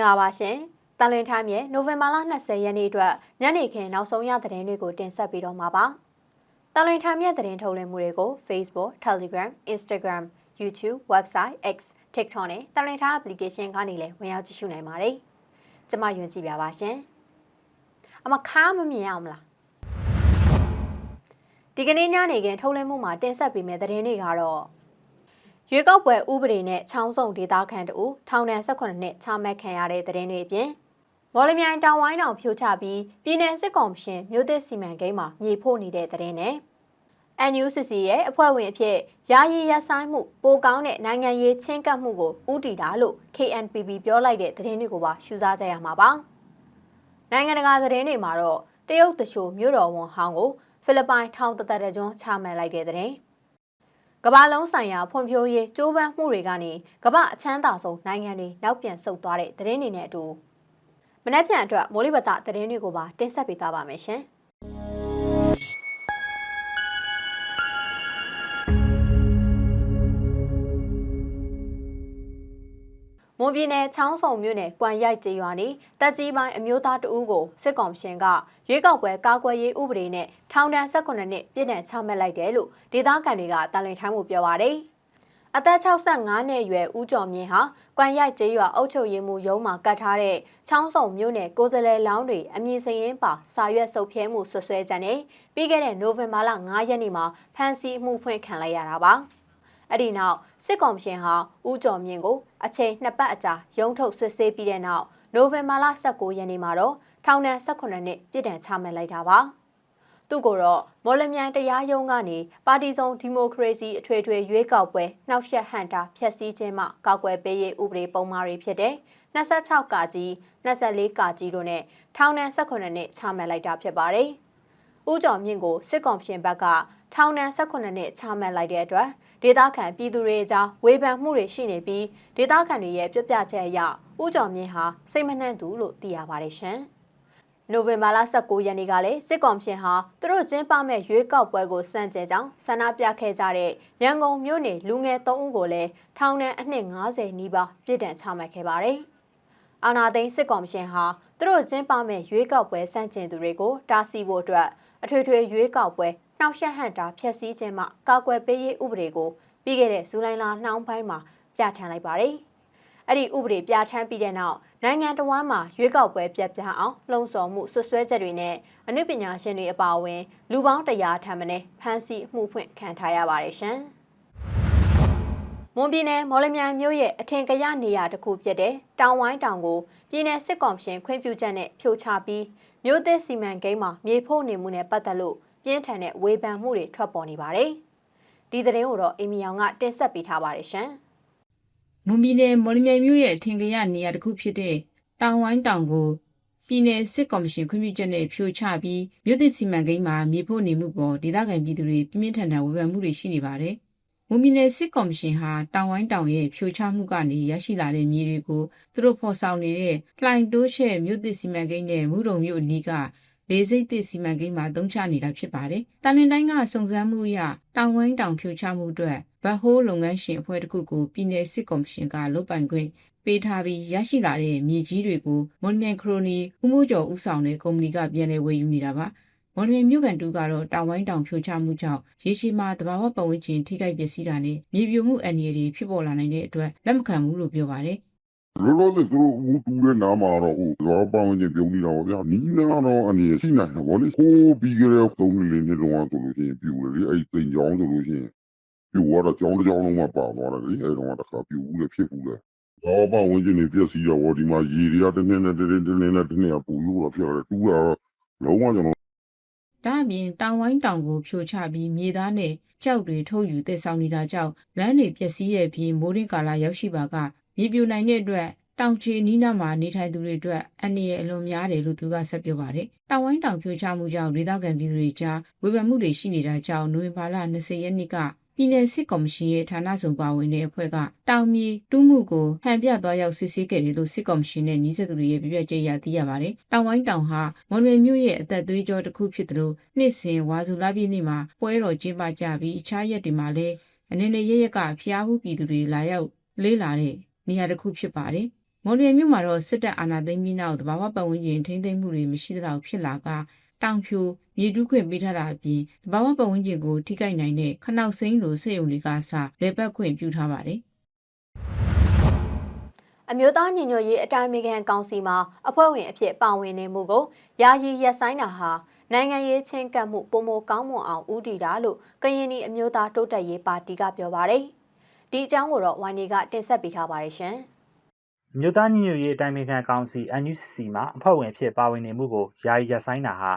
င်္ဂလာပါရှင်။တန်လွင်ထားမြဲနိုဝင်ဘာလ20ရက်နေ့အတွက်ညနေခင်းနောက်ဆုံးရသတင်းတွေကိုတင်ဆက်ပေးတော့မှာပါ။တန်လွင်ထားမြဲသတင်းထုတ်လွှင့်မှုတွေကို Facebook, Telegram, Instagram, YouTube, Website, X, TikTok နဲ့တန်လွင်ထား application ကနေလည်းဝင်ရောက်ကြည့်ရှုနိုင်ပါတယ်။ကျွန်မယွန်းကြည့်ပြပါရှင်။အမခါမမြင်အောင်မလား။ဒီကနေ့ညနေခင်းထုတ်လွှင့်မှုမှာတင်ဆက်ပေးမယ့်သတင်းတွေကတော့ ရွေးကောက်ပွဲဥပဒေနဲ့ချောင်းစုံဒေသခံတူထောင်ဒဏ်18နှစ်ချမှတ်ခံရတဲ့သတင်းတွေအပြင်မော်လမြိုင်တောင်ဝိုင်းတောင်ဖြိုချပြီးပြည်내စစ်ကောင်ရှင်မြို့သစ်စီမံကိန်းမှာမြေဖို့နေတဲ့သတင်းနဲ့ NUCC ရဲ့အဖွဲ့ဝင်အဖြစ်ယာယီရပ်ဆိုင်မှုပိုကောင်းတဲ့နိုင်ငံရေးချင်းကပ်မှုကိုဥတီတာလို့ KNPB ပြောလိုက်တဲ့သတင်းတွေကိုပါရှုစားကြရမှာပါ။နိုင်ငံတကာသတင်းတွေမှာတော့တရုတ်တချို့မြို့တော်ဝန်ဟောင်းကိုဖိလစ်ပိုင်ထောင်တသက်တကြွချမှတ်လိုက်တဲ့သတင်း။ ကမ္ဘာလုံးဆိုင်ရာဖွံ့ဖြိုးရေးကြိုးပမ်းမှုတွေကနေကမ္ဘာအချမ်းသာဆုံးနိုင်ငံတွေနောက်ပြန်ဆုတ်သွားတဲ့သတင်းတွေနဲ့အတူမနေ့ပြန်အတွက်မိုးလေဝသသတင်းတွေကိုပါတင်ဆက်ပေးသွားပါမယ်ရှင် န်ပြည်နယ်ချောင်းဆုံမြို့နယ်ကွမ်ရိုက်ကျေးရွာနေတက်ကြီးပိုင်းအမျိုးသားတဦးကိုစစ်ကောင်ရှင်ကရွေးကောက်ပွဲကာကွယ်ရေးဥပဒေနဲ့ထောင်ဒဏ်18နှစ်ပြည်နှံချမှတ်လိုက်တယ်လို့ဒေသခံတွေကတာလင်ထိုင်းမှုပြောပါရယ်အသက်65နှစ်အရွယ်ဦးကျော်မြင့်ဟာကွမ်ရိုက်ကျေးရွာအုပ်ချုပ်ရေးမှူးရုံးမှာကတ်ထားတဲ့ချောင်းဆုံမြို့နယ်ကိုယ်စားလှယ်လောင်းတွေအမည်စရင်းပါစာရွက်စုပ်ဖြဲမှုဆွဆွဲကြတဲ့ပြီးခဲ့တဲ့နိုဝင်ဘာလ9ရက်နေ့မှာဖမ်းဆီးမှုဖွင့်ခံလိုက်ရတာပါ။အဲ့ဒီနောက်စစ်ကော်မရှင်ဟာဦးကျော်မြင့်ကို အချိန်နှစ်ပတ်အကြာရုံးထုတ်စစ်ဆေးပြီးတဲ့နောက်နိုဝင်ဘာလ19ရက်နေ့မှာတော့ထောင်ဒဏ်18နှစ်ပြစ်ဒဏ်ချမှတ်လိုက်တာပါသူကိုတော့မော်လမြိုင်တရားရုံးကနေပါတီစုံဒီမိုကရေစီအထွေထွေရွေးကောက်ပွဲနှောက်ယှက်ဟန်တာဖျက်ဆီးခြင်းမှကောက်ွယ်ပေးရေးဥပဒေပုံမှားတွေဖြစ်တဲ့26ကာကြီး24ကာကြီးတို့နဲ့ထောင်ဒဏ်18နှစ်ချမှတ်လိုက်တာဖြစ်ပါတယ်။ဦးကျော်မြင့်ကိုစစ်ကောင်ရှင်ဘက်ကထောင်ဒဏ်18နှစ်ချမှတ်လိုက်တဲ့အတွက် ဒေသခံပြည်သူတွေအကြားဝေဖန်မှုတွေရှိနေပြီးဒေသခံတွေရဲ့ပြပြချက်အရဦးကျော်မြင့်ဟာစိတ်မနှံ့သူလို့သိရပါတယ်ရှင်။နိုဝင်ဘာလ19ရက်နေ့ကလည်းစစ်ကောင်ရှင်ဟာသူတို့ကျင်းပမဲ့ရွေးကောက်ပွဲကိုစန့်ကျဲကြောင်းဆန္ဒပြခဲ့ကြတဲ့ရန်ကုန်မြို့နယ်လူငယ်3ဦးကိုလည်းထောင်ဒဏ်အနှစ်90နီးပါးပြစ်ဒဏ်ချမှတ်ခဲ့ပါတယ်။အာနာသိန်းစစ်ကောင်ရှင်ဟာသူတို့ကျင်းပမဲ့ရွေးကောက်ပွဲစန့်ကျင်သူတွေကိုတားဆီးဖို့အတွက်အထွေထွေရွေးကောက်ပွဲ နှောက်ယှက်ဟန်တာဖျက်ဆီးခြင်းမှကာကွယ်ပေးရေးဥပဒေကိုပြီးခဲ့တဲ့ဇူလိုင်လနှောင်းပိုင်းမှာပြဋ္ဌာန်းလိုက်ပါတယ်။အဲ့ဒီဥပဒေပြဋ္ဌာန်းပြီးတဲ့နောက်နိုင်ငံတော်ဝန်မှာရွေးကောက်ပွဲပြတ်ပြားအောင်လှုံ့ဆော်မှုဆွဆွဲချက်တွေနဲ့အနုပညာရှင်တွေအပါအဝင်လူပေါင်း100ထံမှနဲ့ဖမ်းဆီးမှုဖွင့်ခံထားရပါတယ်ရှင်။မွန်ပြည်နယ်မော်လမြိုင်မြို့ရဲ့အထင်ကရနေရာတစ်ခုဖြစ်တဲ့တောင်ဝိုင်းတောင်ကိုပြည်내စစ်ကောင်ရှင်ခွင့်ပြုချက်နဲ့ဖြိုချပြီးမြို့သစ်စီမံကိန်းမှာမြေဖို့နေမှုနဲ့ပတ်သက်လို့ ပြင်းထန်တဲ့ဝေဖန်မှုတွေထွက်ပေါ်နေပါတယ်။ဒီသတင်းကိုတော့အီမီယောင်ကတင်ဆက်ပေးထားပါတယ်ရှင်။မွန်ပြည်နယ်မော်လမြိုင်မြို့ရဲ့အထင်ကရနေရာတစ်ခုဖြစ်တဲ့တောင်ဝိုင်းတောင်ကိုပြည်내စစ်ကော်မရှင်ခွင့်ပြုချက်နဲ့ဖြိုချပြီးမြို့သစ်စီမံကိန်းမှာမြေဖို့နေမှုပေါ်ဒေသခံပြည်သူတွေပြင်းပြင်းထန်ထန်ဝေဖန်မှုတွေရှိနေပါတယ်။မွန်ပြည်နယ်စစ်ကော်မရှင်ဟာတောင်ဝိုင်းတောင်ရဲ့ဖြိုချမှုကနေရရှိလာတဲ့မြေတွေကိုသူတို့ဖော်ဆောင်နေတဲ့လှိုင်တိုးရှဲမြို့သစ်စီမံကိန်းနဲ့မူတုံမြို့အနီးက လေစိတ်သစ်စီမံကိန်းမှာသုံးချနေတာဖြစ်ပါတယ်။တန်လင်းတိုင်းကစုံစမ်းမှုအရတောင်ဝိုင်းတောင်ဖြိုချမှုအတွက်ဗတ်ဟိုးလုပ်ငန်းရှင်အဖွဲ့တစ်ခုကိုပြည်내စစ်ကော်မရှင်ကလုတ်ပိုင်ခွင့်ပေးထားပြီးရရှိလာတဲ့မြေကြီးတွေကိုမွန်မြိုင်ခရိုနီဦးမိုးကျော်ဦးဆောင်တဲ့ကုမ္ပဏီကပြန်လည်ဝယ်ယူနေတာပါ။မော်လမြိုင်မြို့ကန်တူကတော့တောင်ဝိုင်းတောင်ဖြိုချမှုကြောင့်ရေရှည်မှာတဘာဝပတ်ဝန်းကျင်ထိခိုက်ပျက်စီးတာနဲ့မြေပြိုမှုအန္တရာယ်တွေဖြစ်ပေါ်လာနိုင်တဲ့အတွက်လက်မခံဘူးလို့ပြောပါတယ် လောလောဆယ်သူတို့ဝူတူတဲ့နားမှာတော့ဟိုလောပေါင်းချင်းပြုံးနေတာပေါ့ဗျာနီးနာတော့အနေရှိနိုင်တယ်ဗောလေကိုပြီးကြတဲ့သုံးလေးနှစ်လုံးဆိုလို့ရှိရင်ပြူလေအဲ့သိန်ကြောင်းဆိုလို့ရှိရင်ပြူတော့ကြောင်းတစ်ကြောင်းလုံးမှာပါသွားတယ်လေအဲ့တော့တခါပြူဦးလေဖြစ်ဘူးလေလောပေါင်းဝင်ချင်းနေပြက်စီတော့ဗောဒီမှာရေတွေကတစ်နှစ်နဲ့တစ်နှစ်တစ်နှစ်နဲ့တစ်နှစ်ကပူလို့တော့ဖြစ်ရတယ်တူတာတော့လုံးဝကျွန်တော်ဒါအပြင်တောင်ဝိုင်းတောင်ကိုဖြိုချပြီးမြေသားနဲ့ကြောက်တွေထုတ်ယူတည်ဆောင်နေတာကြောင့်လမ်းတွေပျက်စီးရဲ့ပြီးမိုးရင်းကာလရောက်ရှိပါက မြေပြိုနိုင်တဲ့အတွက်တောင်ချီနီးနားမှာနေထိုင်သူတွေအတွက်အန္တရာယ်အလွန်များတယ်လို့သူကဆက်ပြောပါတယ်။တောင်ဝိုင်းတောင်ဖြိုချမှုကြောင့်ဒေသခံပြည်သူတွေကြားဝေဖန်မှုတွေရှိနေတာကြောင့်နိုဝင်ဘာလ20ရက်နေ့ကပြည်내စစ်ကော်မရှင်ရဲ့ဌာနဆောင်ပါဝင်တဲ့အဖွဲ့ကတောင်မြေတူးမှုကိုဟန်ပြသွားရောက်စစ်ဆေးခဲ့တယ်လို့စစ်ကော်မရှင်နဲ့နှီးစပ်သူတွေရဲ့ပြပြကြရသိရပါတယ်။တောင်ဝိုင်းတောင်ဟာမွန်ရွေမြို့ရဲ့အသက်သွေးကြောတစ်ခုဖြစ်တယ်လို့နှစ်စဉ်ဝါစုလပြည့်နေ့မှာပွဲတော်ကျင်းပကြပြီးအခြားရက်တွေမှာလည်းအနေနဲ့ရရက်ကဖျားဟုပြည်သူတွေလာရောက်လေးလာတဲ့ နေရာတစ်ခုဖြစ်ပါတယ်။မော်လမြိုင်မြို့မှာတော့စစ်တပ်အာဏာသိမ်းပြီးနောက်တဘာဝပတ်ဝန်းကျင်ထိန်းသိမ်းမှုတွေမရှိသလောက်ဖြစ်လာကတောင်ဖြိုမြေတူးခွင့်ပေးထားတာအပြင်တဘာဝပတ်ဝန်းကျင်ကိုထိခိုက်နိုင်တဲ့ခနောက်စိမ်းလိုစက်ရုံတွေကစလေပတ်ခွင့်ပြုထားပါတယ်အမျိုးသားညီညွတ်ရေးအတိုင်းအမြခံကောင်စီမှာအဖွဲ့ဝင်အဖြစ်ပါဝင်နေမှုကိုယာယီရက်ဆိုင်တာဟာနိုင်ငံရေးချင်းကပ်မှုပုံမကောင်းမွန်အောင်ဦးတည်တာလို့ကရင်နီအမျိုးသားတိုးတက်ရေးပါတီကပြောပါတယ်။ ဒီအကြောင်းကိုတော့ဝိုင်းနေကတင်ဆက်ပေးထားပါတယ်ရှင်။အမျိုးသားညီညွတ်ရေးအတိုင်းအမြခံကောင်စီ NUCC မှာအဖွဲ့ဝင်အဖြစ်ပါဝင်နေမှုကိုယာယီရပ်ဆိုင်းတာဟာ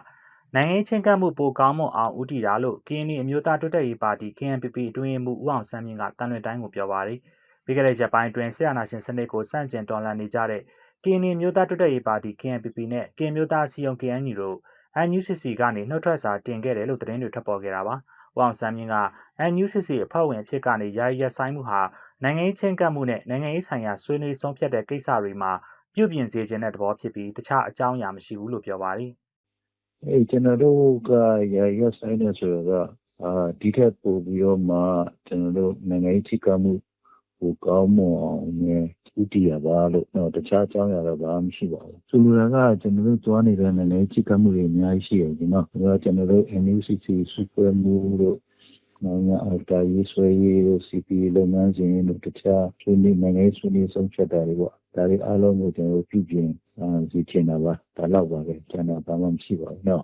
နိုင်ငံရေးချင်းကပ်မှုပိုကောင်းမွန်အောင်ဦးတည်တာလို့ KNY အမျိုးသားတိုးတက်ရေးပါတီ KNPP အတွင်းရေးမှူးဦးအောင်ဆန်းမြင့်ကတန်လွင်တိုင်းကိုပြောပါတယ်။ပြီးခဲ့တဲ့ရက်ပိုင်းအတွင်းဆရာနာရှင်စနစ်ကိုစန့်ကျင်တော်လှန်နေကြတဲ့ KNY အမျိုးသားတိုးတက်ရေးပါတီ KNPP နဲ့ KN မျိုးသားအစည်းအရုံး KNU တို့ NUCC ကနေနှုတ်ထွက်စာတင်ခဲ့တယ်လို့သတင်းတွေထွက်ပေါ်ခဲ့တာပါ။ ဦးအောင်ဆန်းမြင့်က NUCC အဖွဲ့ဝင်အဖြစ်ကနေယာယီရပ်ဆိုင်းမှုဟာနိုင်ငံရေးချင်းကပ်မှုနဲ့နိုင်ငံရေးဆိုင်ရာဆွေးနွေးဆုံးဖြတ်တဲ့ကိစ္စတွေမှာပြုပြင်စေခြင်းတဲ့သဘောဖြစ်ပြီးတခြားအကြောင်းအရာမရှိဘူးလို့ပြောပါတယ်။အေးကျွန်တော်တို့ကရရဆိုင်နေဆိုတော့အာဒီထက်ပိုပြီးတော့မှကျွန်တော်တို့နိုင်ငံရေးချိကမှုဟိုကောင်းမွန်အောင် နဲ့ဥတီရပါလို့တော့တခြားအကြောင်းအရာတော့ဘာမှမရှိပါဘူးဆိုလိုတာကကျွန်တော်တို့ကြွားနေတဲ့နိုင်ငံရေးချိကမှုတွေအများကြီးရှိရဒီနော်ဒါကကျွန်တော်တို့ NUCC Super Move တို့နိုင်ငံအတားရေးဆွဲရေးတို့ CP လုပ်ငန်းစဉ်တို့တခြားဆွေးနွေးနိုင်ငံရေးဆွေးနွေးဆုံးဖြတ်တာတွေပေါ့ဒါတွေအားလုံးကိုကျွန်တော်တို့ပြုပြင်အာဒီချင်တာပါဒါတော့ပါပဲကျွန်တော်ဘာမှမရှိပါဘူးနော်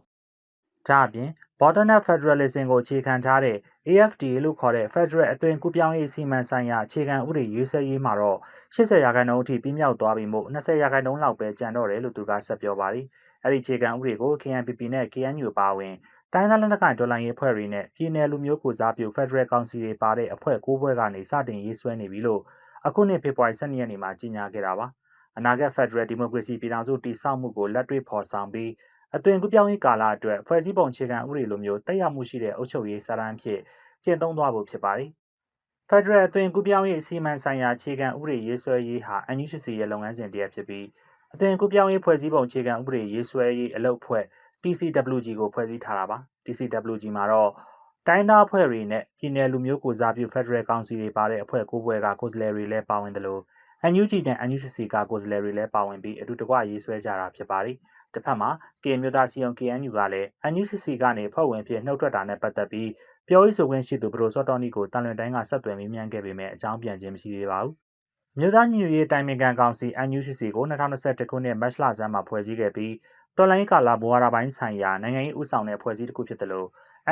ဒါအပြင် Bordernet Federalism ကိုအခြေခံထားတဲ့ AFDA လို့ခေါ်တဲ့ Federal အသွင်ကူးပြောင်းရေးအစီအမံဆိုင်ရာအခြေခံဥပဒေရေးဆွဲရေးမှာတော့80ရာခိုင်နှုန်းအထိပြီးမြောက်သွားပြီမို့20ရာခိုင်နှုန်းလောက်ပဲကျန်တော့တယ်လို့သူကဆက်ပြောပါတယ်။အဲ့ဒီအခြေခံဥပဒေကို KNPP နဲ့ KNU ပါဝင်တိုင်းသားလက်နက်ကိုင်ဒေါ်လာရေးအဖွဲ့တွေနဲ့ပြည်내လူမျိုးကိုစားပြု Federal Council တွေပါတဲ့အဖွဲ့၉ဘွဲကနေစတင်ရေးဆွဲနေပြီလို့အခုနှစ်ဖေဖော်ဝါရီ12ရက်နေ့မှာကြေညာခဲ့တာပါ။အနာဂတ် Federal Democracy ပြည်ထောင်စုတည်ဆောက်မှုကိုလက်တွေ့ဖော်ဆောင်ပြီး အသွင်ကူးပြောင်းရေးကာလအတွက်ဖွဲ့စည်းပုံအခြေခံဥပဒေလိုမျိုးတက်ရောက်မှုရှိတဲ့အုပ်ချုပ်ရေးစာတမ်းဖြစ်ကျင့်သုံးသွားဖို့ဖြစ်ပါတယ်။ Federal အသွင်ကူးပြောင်းရေးအစီအမံဆိုင်ရာအခြေခံဥပဒေရေးဆွဲရေးဟာ NUCC ရဲ့လုပ်ငန်းစဉ်တစ်ရပ်ဖြစ်ပြီးအသွင်ကူးပြောင်းရေးဖွဲ့စည်းပုံအခြေခံဥပဒေရေးဆွဲရေးအလုပ်ဖွဲ့ TCWG ကိုဖွဲ့စည်းထားတာပါ TCWG မှာတော့တိုင်းသားအဖွဲ့တွေနဲ့ပြည်내လူမျိုးကိုစားပြု Federal Council တွေပါတဲ့အဖွဲ့၉ဘွဲကကိုယ်စားလှယ်တွေလည်းပါဝင်တယ်လို့ NUG နဲ့ NUCC ကကိုယ်စားလှယ်တွေလည်းပါဝင်ပြီးအတူတကွရေးဆွဲကြတာဖြစ်ပါတယ်။ တစ်ဖက်မှာ KN မျိုးသားစီယုံ KNU ကလည်း NUCC ကနေဖွဲ့ဝင်ဖြစ်နှုတ်ထွက်တာနဲ့ပတ်သက်ပြီးပြောရေးဆိုခွင့်ရှိသူဘရိုစောတော်နီကိုတန်လွင်တိုင်းကဆက်သွယ်မေးမြန်းခဲ့ပေမဲ့အကြောင်းပြန်ခြင်းမရှိသေးပါဘူး။မြို့သားညီညွတ်ရေးတိုင်ပင်ခံကောင်စီ NUCC ကို2021ခုနှစ်မတ်လဆန်းမှာဖွဲ့စည်းခဲ့ပြီးတော်လိုင်းကာလာဘဝရပိုင်းဆိုင်ရာနိုင်ငံရေးဥဆောင်တဲ့ဖွဲ့စည်းတစ်ခုဖြစ်တယ်လို့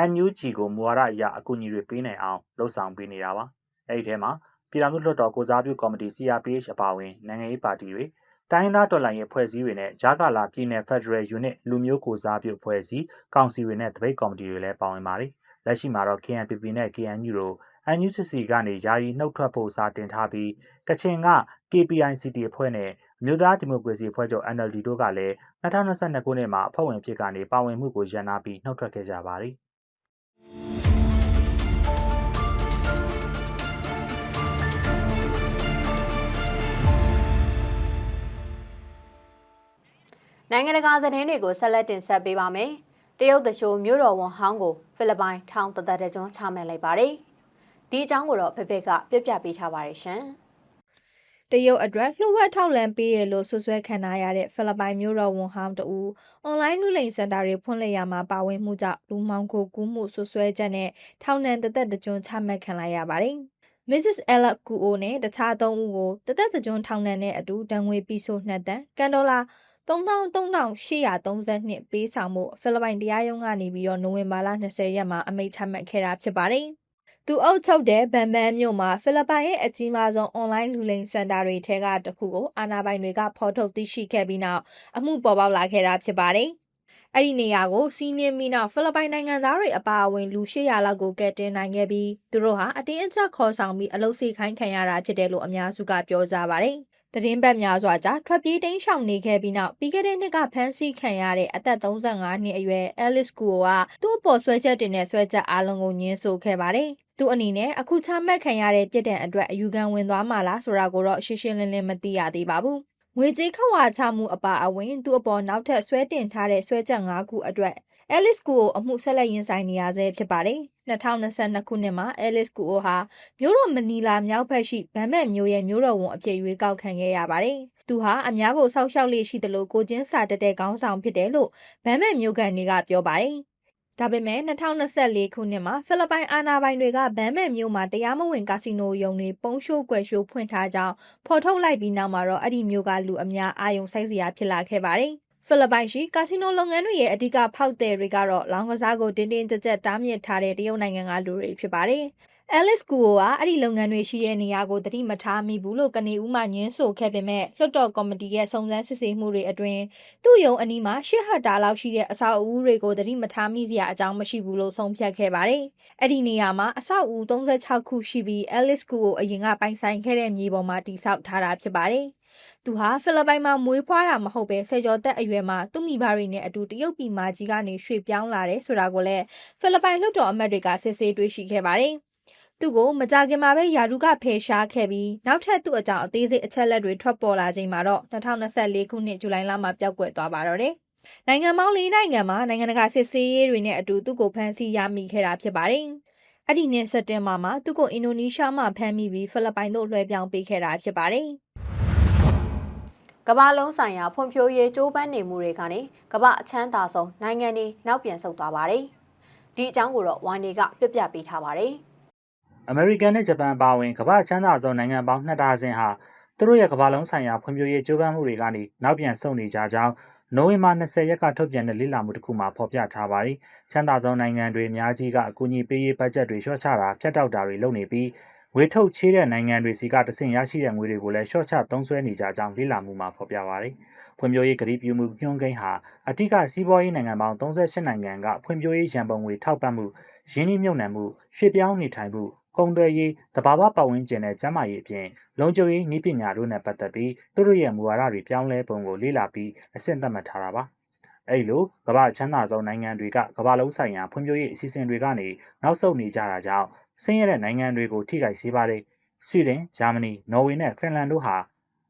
NUG ကိုမူဝါဒအရအကူအညီတွေပေးနိုင်အောင်လှုံ့ဆော်ပေးနေတာပါ။အဲဒီထဲမှာပြည်ထောင်စုလွှတ်တော်ကိုစားပြုကော်မတီ CRPH အပါအဝင်နိုင်ငံရေးပါတီတွေ တိုင်းသားတော်လှန်ရေးဖွဲ့စည်းတွေနဲ့ဂျာကာလာပြည်နယ် Federal Unit လူမျိုးကိုစားပြုဖွဲ့စည်းကောင်စီတွေနဲ့တပိတ်ကော်မတီတွေလည်းပါဝင်ပါတယ်။လက်ရှိမှာတော့ KNPP နဲ့ KNU တို့ NUCC ကနေယာယီနှုတ်ထွက်ဖို့စာတင်ထားပြီးကချင်က KPICT အဖွဲ့နဲ့အမျိုးသားဒီမိုကရေစီအဖွဲ့ချုပ် NLD တို့ကလည်း2022ခုနှစ်မှာအဖွဲ့ဝင်ဖြစ်ကနေပါဝင်မှုကိုရန်နာပြီးနှုတ်ထွက်ခဲ့ကြပါတယ်။ နိုင်ငံတကာသတင်းတွေကိုဆက်လက်တင်ဆက်ပေးပါမယ်။တရုတ်တရှိုးမြို့တော်ဝန်ဟောင်းကိုဖိလစ်ပိုင်ထောင်တသက်တကြွချမှတ်လိုက်ပါတယ်။ဒီအကြောင်းကိုတော့ဖေဖေကပြပြပေးထားပါတယ်ရှင်။တရုတ်အတွက်လှုပ်ဝက်ထောက်လန့်ပေးရလို့ဆွဆွဲခံထားရတဲ့ဖိလစ်ပိုင်မျိုးတော်ဝန်ဟောင်းတူအွန်လိုင်းလူလိမ်စင်တာတွေဖွင့်လှစ်ရမှာပါဝင်မှုကြောင့်လူမောင်ကိုကူးမှုဆွဆွဲချက်နဲ့ထောင်ဒဏ်တသက်တကြွချမှတ်ခံလိုက်ရပါတယ်။ Mrs. Ella Kuo နဲ့တခြားသုံးဦးကိုတသက်တကြွထောင်ဒဏ်နဲ့အတူဒဏ်ငွေပြီးဆိုနှစ်တန်ကန်ဒေါ်လာ 3332ပေးဆောင်မှုဖိလစ်ပိုင်တရားရုံးကနေပြီးတော့နိုဝင်ဘာလ20ရက်မှာအမိန့်ချမှတ်ခဲ့တာဖြစ်ပါတယ်။သူအုပ်ချုပ်တဲ့ဗန်ဘန်မြို့မှာဖိလစ်ပိုင်ရဲ့အကြီးမားဆုံးအွန်လိုင်းလူလိမ်စင်တာတွေထဲကတစ်ခုကိုအာဏာပိုင်တွေကဖော်ထုတ်သိရှိခဲ့ပြီးနောက်အမှုပေါ်ပေါက်လာခဲ့တာဖြစ်ပါတယ်။အဲ့ဒီနေရာကိုစီးနင်းပြီးနောက်ဖိလစ်ပိုင်နိုင်ငံသားတွေအပါအဝင်လူ800လောက်ကိုကယ်တင်နိုင်ခဲ့ပြီးသူတို့ဟာအတင်းအကျပ်ခေါ်ဆောင်ပြီးအလုပ်စီခိုင်းခံရတာဖြစ်တယ်လို့အများစုကပြောကြပါတယ်။ သတင်းပတ်များစွာကြာထွက်ပြေးတိမ်းရှောင်နေခဲ့ပြီးနောက်ပြီးခဲ့တဲ့နှစ်ကဖမ်းဆီးခံရတဲ့အသက်35နှစ်အရွယ် Alice Kuo ကသူ့အပေါ်ဆွဲချက်တင်တဲ့ဆွဲချက်အလုံးကိုညှင်းဆိုခဲ့ပါတယ်။သူအနေနဲ့အခုချမှတ်ခံရတဲ့ပြစ်ဒဏ်အတွက်အယူခံဝင်သွားမှာလားဆိုတာကိုတော့ရှင်းရှင်းလင်းလင်းမသိရသေးပါဘူး။ငွေကြေးခဝါချမှုအပါအဝင်သူ့အပေါ်နောက်ထပ်ဆွဲတင်ထားတဲ့ဆွဲချက်၅ခုအတွက် Alice Kuo အမှုဆက်လက်ရင်ဆိုင်နေရဆဲဖြစ်ပါတယ်။2022ခုနှစ်မှာ Alice Kuo ဟာမြို့တော်မနီလာမြောက်ဘက်ရှိဗန်မက်မြို့ရဲ့မြို့တော်ဝန်အဖြစ်ရွေးကောက်ခံခဲ့ရပါတယ်။သူဟာအများကိုစောက်ရှောက်လေးရှိသလိုကိုချင်းစာတက်တဲ့ခေါင်းဆောင်ဖြစ်တယ်လို့ဗန်မက်မြို့ကန်တွေကပြောပါတယ်။ဒါပေမဲ့2024ခုနှစ်မှာဖိလစ်ပိုင်အာဏာပိုင်တွေကဗန်မက်မြို့မှာတရားမဝင်ကာစီနိုရုံတွေပုံရှိုးကွယ်ရှိုးဖွင့်ထားကြောင်းဖော်ထုတ်လိုက်ပြီးနောက်မှာတော့အဲ့ဒီမြို့ကလူအများအာယုံစိုက်စရာဖြစ်လာခဲ့ပါတယ်။ ဖိလစ်ပိုင်ရှိကာစီနိုလုပ်ငန်းတွေရဲ့အဓိကဖောက်သည်တွေကတော့လောင်းကစားကိုတင်းတင်းကြပ်ကြပ်တားမြစ်ထားတဲ့တရုတ်နိုင်ငံကလူတွေဖြစ်ပါတယ်။ Alice Kuo ကအဲ့ဒီလုပ်ငန်းတွေရှိတဲ့နေရာကိုတတိမထားမိဘူးလို့ကနေဦးမှညင်းဆိုခဲ့ပေမဲ့လွှတ်တော်ကော်မတီရဲ့စုံစမ်းစစ်ဆေးမှုတွေအတွင်းသူ့ယုံအနီးမှာရှစ်ဟတ်တာလောက်ရှိတဲ့အဆောက်အဦတွေကိုတတိမထားမိစရာအကြောင်းမရှိဘူးလို့ဆုံးဖြတ်ခဲ့ပါတယ်။အဲ့ဒီနေရာမှာအဆောက်အဦ36ခုရှိပြီး Alice Kuo အရင်ကပိုင်ဆိုင်ခဲ့တဲ့မြေပေါ်မှာတည်ဆောက်ထားတာဖြစ်ပါတယ်။ သူဟာဖိလစ်ပိုင်မှာမွေးဖွားတာမဟုတ်ပဲဆယ်ကျော်သက်အရွယ်မှာသူ့မိဘတွေနဲ့အတူတရုတ်ပြည်မှာကြီးကနေရွှေ့ပြောင်းလာတယ်ဆိုတာကိုလည်းဖိလစ်ပိုင်လွှတ်တော်အမတ်တွေကစစ်ဆေးတွေ့ရှိခဲ့ပါတယ်။သူ့ကိုမကြခင်မှာပဲယာရုကဖယ်ရှားခဲ့ပြီးနောက်ထပ်သူ့အကြောင်းအသေးစိတ်အချက်လက်တွေထွက်ပေါ်လာချိန်မှာတော့2024ခုနှစ်ဇူလိုင်လမှာပျောက်ကွယ်သွားပါတော့တယ်။နိုင်ငံပေါင်း၄နိုင်ငံမှာနိုင်ငံတကာစစ်ဆေးရေးတွေနဲ့အတူသူ့ကိုဖမ်းဆီးရမိခဲ့တာဖြစ်ပါတယ်။အဲ့ဒီနှစ်စက်တင်ဘာမှာသူ့ကိုအင်ဒိုနီးရှားမှာဖမ်းမိပြီးဖိလစ်ပိုင်သို့လွှဲပြောင်းပေးခဲ့တာဖြစ်ပါတယ်။ ကမ္ဘာလုံးဆိုင်ရာဖွံ့ဖြိုးရေးကြိုးပမ်းနေမှုတွေကနေကမ္ဘာအချမ်းသာဆုံးနိုင်ငံတွေနောက်ပြန်ဆုတ်သွားပါတယ်။ဒီအကြောင်းကိုတော့ဝိုင်းတွေကပြပြပေးထားပါတယ်။အမေရိကန်နဲ့ဂျပန်အပါအဝင်ကမ္ဘာ့ချမ်းသာဆုံးနိုင်ငံပေါင်းနှစ်ဒါဇင်ဟာသူတို့ရဲ့ကမ္ဘာလုံးဆိုင်ရာဖွံ့ဖြိုးရေးကြိုးပမ်းမှုတွေကနေနောက်ပြန်ဆုတ်နေကြကြောင်းနိုဝင်ဘာ20ရက်ကထုတ်ပြန်တဲ့လေ့လာမှုတစ်ခုမှာဖော်ပြထားပါတယ်။ချမ်းသာဆုံးနိုင်ငံတွေအများကြီးကအကူအညီပေးရေးဘတ်ဂျက်တွေလျှော့ချတာဖြတ်တောက်တာတွေလုပ်နေပြီး ငွေထုတ်ချေးတဲ့နိုင်ငံတွေစီကတဆင့်ရရှိတဲ့ငွေတွေကိုလည်းလျှော့ချသုံးစွဲနေကြကြောင်းလေ့လာမှုမှာဖော်ပြပါတယ်။ဖွံ့ဖြိုးရေးကတိပြုမှုညွှန်းကိန်းဟာအတိကစီးပွားရေးနိုင်ငံပေါင်း38နိုင်ငံကဖွံ့ဖြိုးရေးရန်ပုံငွေထောက်ပံ့မှုရင်းနှီးမြှုပ်နှံမှုရွှေ့ပြောင်းနေထိုင်မှုကုန်သွယ်ရေး၊တဘာဝပတ်ဝန်းကျင်နဲ့ကျန်းမာရေးအပြင်လုံခြုံရေးနည်းပညာတို့နဲ့ပတ်သက်ပြီးသူတို့ရဲ့မူဝါဒတွေပြောင်းလဲပုံကိုလေ့လာပြီးအဆင့်သတ်မှတ်ထားတာပါ။အဲဒီလိုကမ္ဘာချမ်းသာဆုံးနိုင်ငံတွေကကမ္ဘာလုံးဆိုင်ရာဖွံ့ဖြိုးရေးအစီအစဉ်တွေကနေနောက်ဆုတ်နေကြတာကြောင့် ဆင်းရဲတဲ့နိုင်ငံတွေကိုထိခိုက်စေပါတယ်။ဆွီဒင်၊ဂျာမနီ၊နော်ဝေနဲ့ဖင်လန်တို့ဟာ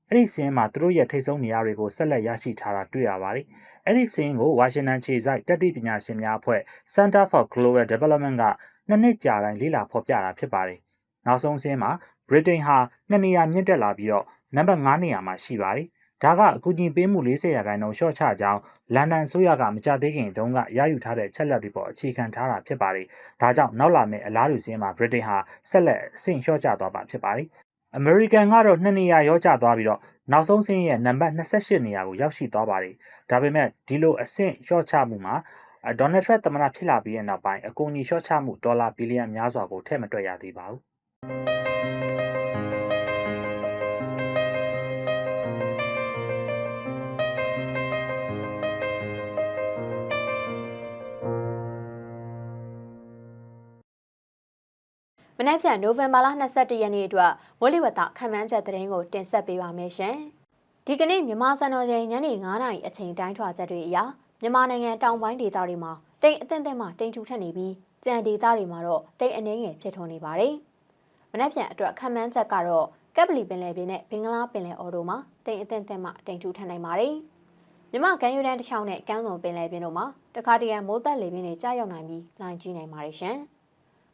အဲ့ဒီစင်းမှာသူတို့ရဲ့ထိပ်ဆုံးနေရာတွေကိုဆက်လက်ရရှိထားတာတွေ့ရပါတယ်။အဲ့ဒီစင်းကိုဝါရှင်တန်ခြေစိုက်တက်တိပညာရှင်များအဖွဲ့ Center for Global Development ကနှစ်နှစ်ကြာတိုင်းလေ့လာဖော်ပြတာဖြစ်ပါတယ်။နောက်ဆုံးစင်းမှာဗြိတိန်ဟာနှစ်နေရာမြင့်တက်လာပြီးတော့နံပါတ်9နေရာမှာရှိပါတယ်။ ဒါကအကူအညီပေးမှု40ရာခိုင်နှုန်းလျှော့ချကြောင်းလန်ဒန်ဆိုရကမကြသေးခင်တုန်းကရယူထားတဲ့ချက်လက်တွေပေါ်အခြေခံထားတာဖြစ်ပါတယ်။ဒါကြောင့်နောက်လာမယ့်အလားတူစင်းမှာဗြိတိန်ဟာဆက်လက်အဆင့်လျှော့ချသွားမှာဖြစ်ပါတယ်။ American ကတော့နှစ်နေရာရောကျသွားပြီးတော့နောက်ဆုံးဆင်းရဲ့နံပါတ်28နေရာကိုရောက်ရှိသွားပါတယ်။ဒါပေမဲ့ဒီလိုအဆင့်လျှော့ချမှုမှာဒေါ်နယ်ထရက်သမ္မတဖြစ်လာပြီးတဲ့နောက်ပိုင်းအကူအညီလျှော့ချမှုဒေါ်လာဘီလီယံများစွာကိုထည့်မတွက်ရသေးပါဘူး မနက်ဖြန်နိုဝင်ဘာလ22ရက်နေ့အတွက်မိုးလေဝသခန့်မှန်းချက်သတင်းကိုတင်ဆက်ပေးပါမယ်ရှင်။ဒီကနေ့မြန်မာစံတော်ချိန်ညနေ9:00နာရီအချိန်တိုင်းထွာချက်တွေအရမြန်မာနိုင်ငံတောင်ပိုင်းဒေသတွေမှာတိမ်အထက်ထက်မှတိမ်ထူထက်နေပြီးကြံဒေသတွေမှာတော့တိမ်အနှင်းငယ်ဖြစ်ထွန်းနေပါတယ်။မနက်ဖြန်အတွက်ခန့်မှန်းချက်ကတော့ကပ်ပလီပင်လယ်ပြင်နဲ့ဘင်္ဂလားပင်လယ်အော်တို့မှာတိမ်အထက်ထက်မှတိမ်ထူထက်နိုင်ပါတယ်။မြမကမ်းရိုးတန်းတစ်ချောင်းနဲ့ကမ်းလွန်ပင်လယ်ပြင်တို့မှာတခါတရံမိုးသက်လေပြင်းတွေကြာရောက်နိုင်ပြီးလိုင်းကြီးနိုင်ပါတယ်ရှင်။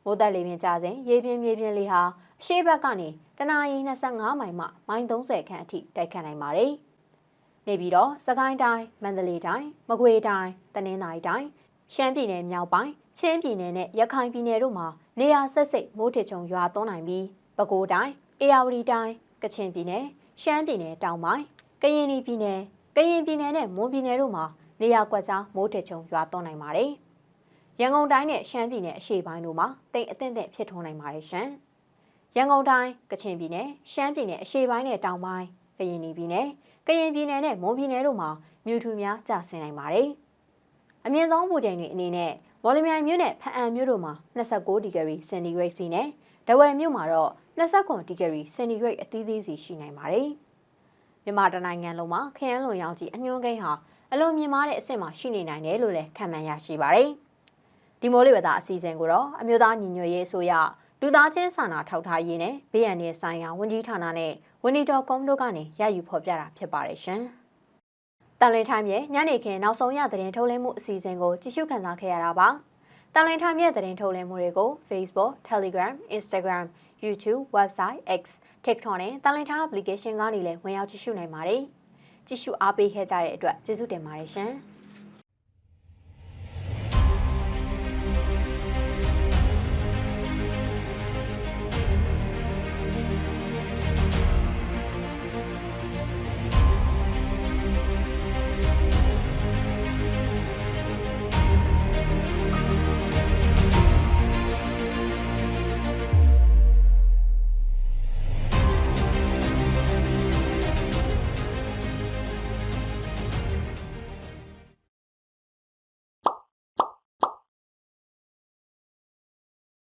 မိုးသက်လေပြင်းကြစဉ်ရေပြင်းမြေပြင်းလေဟာအရှိဘက်ကနေတနအီ25မိုင်မှမိုင်30ခန့်အထိတိုက်ခတ်နိုင်ပါတယ်။နေပြီးတော့စကိုင်းတိုင်းမန္တလေးတိုင်းမကွေးတိုင်းတနင်္သာရီတိုင်းရှမ်းပြည်နယ်မြောက်ပိုင်းချင်းပြည်နယ်နဲ့ရခိုင်ပြည်နယ်တို့မှာနေရာဆက်စိတ်မိုးထချုံရွာသွန်းနိုင်ပြီးပဲခူးတိုင်းအေရဝတီတိုင်းကချင်ပြည်နယ်ရှမ်းပြည်နယ်တောင်ပိုင်းကရင်ပြည်နယ်ကရင်ပြည်နယ်နဲ့မွန်ပြည်နယ်တို့မှာနေရာကွက်ကြားမိုးထချုံရွာသွန်းနိုင်ပါတယ်။ ရန်ကုန်တိုင်းနဲ့ရှမ်းပြည်နယ်အရှေ့ပိုင်းတို့မှာတိမ်အထက်ထက်ဖြစ်ထွန်းနိုင်ပါတယ်ရှင်။ရန်ကုန်တိုင်းကချင်ပြည်နယ်ရှမ်းပြည်နယ်အရှေ့ပိုင်းနဲ့တောင်ပိုင်းကရင်ပြည်နယ်ကရင်ပြည်နယ်နဲ့မွန်ပြည်နယ်တို့မှာမြူထူများကျဆင်းနိုင်ပါတယ်။အမြင့်ဆုံးပူချိန်တွေအနေနဲ့မော်လမြိုင်မြို့နဲ့ဖအံမြို့တို့မှာ29ဒီဂရီစင်တီဂရိတ်စီနဲ့ဒဝယ်မြို့မှာတော့29ဒီဂရီစင်တီဂရိတ်အသီးသီးစီရှိနိုင်ပါတယ်။မြန်မာတိုင်းနိုင်ငံလုံးမှာခရမ်းလွန်ရောင်ကြီးအညွှန်းကိန်းဟာအလွန်မြင့်မားတဲ့အဆင့်မှာရှိနေနိုင်တယ်လို့လည်းခန့်မှန်းရရှိပါတယ်။ ဒီမိုးလေဝသအစီအစဉ်ကိုတော့အမျိုးသားညီညွတ်ရေးအစိုးရလူသားချင်းစာနာထောက်ထားရေးနဲ့ဘေးရန်ရေးဆိုင်ရာဝန်ကြီးဌာနနဲ့ဝန်ကြီးတော်ကုန်းတို့ကနေရယူဖော်ပြတာဖြစ်ပါတယ်ရှင်။တန်လင်းထိုင်းရဲ့ညနေခင်းနောက်ဆုံးရသတင်းထုတ်လင်းမှုအစီအစဉ်ကိုကြည့်ရှုခံစားခဲ့ရတာပါတန်လင်းထိုင်းရဲ့သတင်းထုတ်လင်းမှုတွေကို Facebook, Telegram, Instagram, YouTube, Website, X, TikTok နဲ့တန်လင်းထိုင်း application ကနေလည်းဝင်ရောက်ကြည့်ရှုနိုင်ပါတယ်ကြည့်ရှုအားပေးခဲ့ကြတဲ့အတွက်ကျေးဇူးတင်ပါတယ်ရှင်